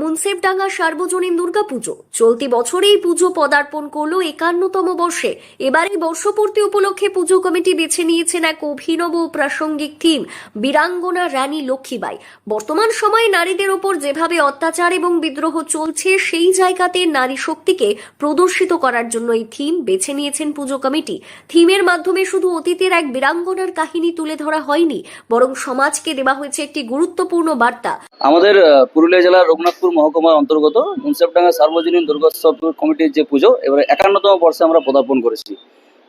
মুন্সেফডাঙ্গা সার্বজনীন দুর্গাপুজো। চলতি বছরেই পুজো পদার্পণ করল একান্নতম বর্ষে। এবার এই বর্ষপূর্তি উপলক্ষে পুজো কমিটি বেছে নিয়েছেন এক অভিনব প্রাসঙ্গিক থিম, বীরাঙ্গনা রানী লক্ষ্মীবাই। বর্তমান সময়ে নারীদের ওপর যেভাবে অত্যাচার এবং বিদ্রোহ চলছে, সেই জায়গাতে নারী শক্তিকে প্রদর্শিত করার জন্য এই থিম বেছে নিয়েছেন পুজো কমিটি। থিমের মাধ্যমে শুধু অতীতের এক বীরাঙ্গনার কাহিনী তুলে ধরা হয়নি, বরং সমাজকে দেওয়া হয়েছে একটি গুরুত্বপূর্ণ বার্তা। আমাদের পুরুলিয়া জেলার রঘুনাথপুর মহকুমার অন্তর্গত মুন্সেফডাঙ্গা সার্বজনীন দুর্গোৎসব কমিটির যে পুজো, এবারে একান্নতম বর্ষে আমরা পদার্পণ করেছি।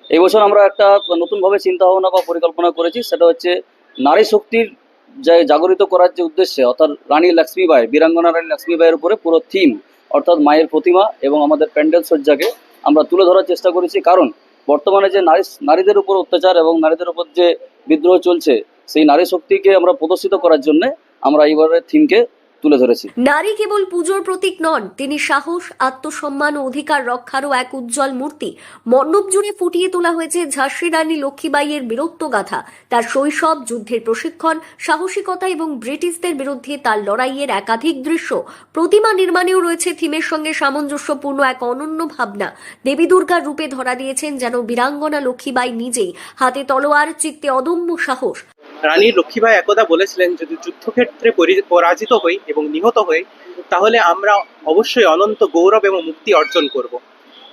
এই বছর আমরা একটা নতুনভাবে চিন্তা ভাবনা বা পরিকল্পনা করেছি, সেটা হচ্ছে নারী শক্তির যে জাগরিত করার যে উদ্দেশ্যে, অর্থাৎ রানী লক্ষ্মীবাই বীরাঙ্গনা রানী লক্ষ্মীবাইয়ের উপরে পুরো থিম অর্থাৎ মায়ের প্রতিমা এবং আমাদের প্যান্ডেল সজ্জাকে আমরা তুলে ধরার চেষ্টা করেছি। কারণ বর্তমানে যে নারী, নারীদের উপর অত্যাচার এবং নারীদের উপর যে বিদ্রোহ চলছে, সেই নারী শক্তিকে আমরা প্রদর্শিত করার জন্য আমরা এইবারের থিমকে তুলে ধরেছি। নারী কেবল পুজোর প্রতীক নন, তিনি সাহস, আত্মসম্মান ও অধিকার রক্ষারও এক উজ্জ্বল মূর্তি। মণ্ডপ জুড়ে ফুটিয়ে তোলা হয়েছে ঝাঁসি রানী লক্ষ্মীবাইয়ের বীরত্ব গাথা। তার শৈশব, যুদ্ধের প্রশিক্ষণ, সাহসিকতা এবং ব্রিটিশদের বিরুদ্ধে তার লড়াইয়ের একাধিক দৃশ্য। প্রতিমা নির্মাণেও রয়েছে থিমের সঙ্গে সামঞ্জস্যপূর্ণ এক অনন্য ভাবনা। দেবী দুর্গার রূপে ধরা দিয়েছেন যেন বীরাঙ্গনা লক্ষ্মীবাই নিজেই। হাতে তলোয়ার, চিত্তে অদম্য সাহস। রানী লক্ষ্মীবাই একদা বলেছিলেন, যদি যুদ্ধক্ষেত্রে পরি- পরাজিত হই এবং নিহত হই, তাহলে আমরা অবশ্যই অনন্ত গৌরব এবং মুক্তি অর্জন করব।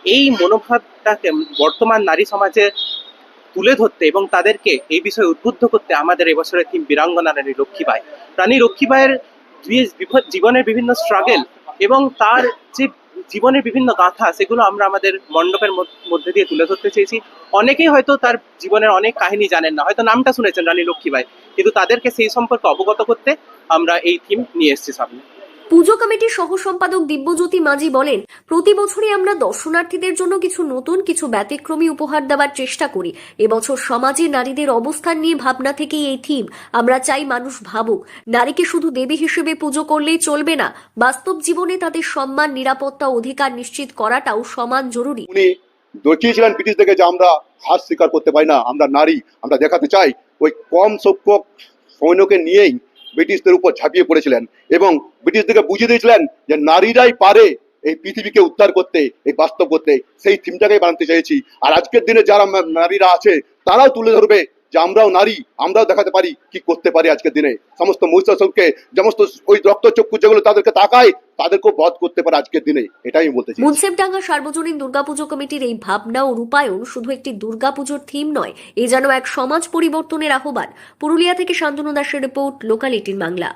এই মনোভাবটাকে বর্তমান নারী সমাজে তুলে ধরতে এবং তাদেরকে এই বিষয়ে উদ্বুদ্ধ করতে আমাদের এবছরের থিম বীরাঙ্গনা রানী লক্ষ্মীবাই রানী লক্ষ্মীবাইয়ের জীবনের বিভিন্ন স্ট্রাগেল এবং তার যে জীবনের বিভিন্ন গাথা, সেগুলো আমরা আমাদের মণ্ডপের মধ্য- দিয়ে তুলে ধরতে চেয়েছি। অনেকেই হয়তো তার জীবনের অনেক কাহিনী জানেন না, হয়তো নামটা শুনেছেন রানী লক্ষ্মীবাই কিন্তু তাদেরকে সেই সম্পর্কে অবগত করতে আমরা এই থিম নিয়ে এসেছি সামনে। পুজো কমিটির সহ সম্পাদক দিব্যজ্যোতি মাঝি বলেন, প্রতি বছরই আমরা দর্শনার্থীদের জন্য কিছু নতুন, কিছু ব্যতিক্রমী উপহার দেওয়ার চেষ্টা করি। এবছর সমাজে নারীদের অবস্থান নিয়ে ভাবনা থেকেই এই থিম। আমরা চাই মানুষ ভাবুক। নারীকে শুধু দেবী হিসেবে পুজো করলেই চলবে না, বাস্তব জীবনে তাদের সম্মান, নিরাপত্তা, অধিকার নিশ্চিত করাটাও সমান জরুরি। উনি দেখিয়েছিলেন ব্রিটিশদেরকে যে আমরা স্বীকার করতে পারি না, আমরা নারী, আমরা দেখাতে চাই। ওই কম সংখ্যক সৈন্যকে নিয়েই ব্রিটিশদের উপর ঝাঁপিয়ে পড়েছিলেন এবং ব্রিটিশদেরকে বুঝিয়ে দিয়েছিলেন যে নারীরাই পারে এই পৃথিবীকে উদ্ধার করতে, এই বাস্তব করতে। সেই থিমটাকেই বানাতে চাইছি আর আজকের দিনে যারা নারীরা আছে, তারাও তুলে ধরবে। যে আমরাও নারী, আমরাও দেখাতে পারি কি করতে পারি আজকের দিনে। সমস্ত মহিষাসকে সমস্ত ওই রক্তচক্ষু যেগুলো তাদেরকে তাকায়, তাদেরকেও বধ করতে পারে আজকের দিনে। এটাই আমি বলতে চাই মুন্সেফডাঙ্গা সার্বজনীন দুর্গাপুজো কমিটির এই ভাবনা ও রূপায়ণ শুধু একটি দুর্গাপুজোর থিম নয়, এ যেন এক সমাজ পরিবর্তনের আহ্বান। পুরুলিয়া থেকে শান্তনু দাসের রিপোর্ট লোকালিটির বাংলা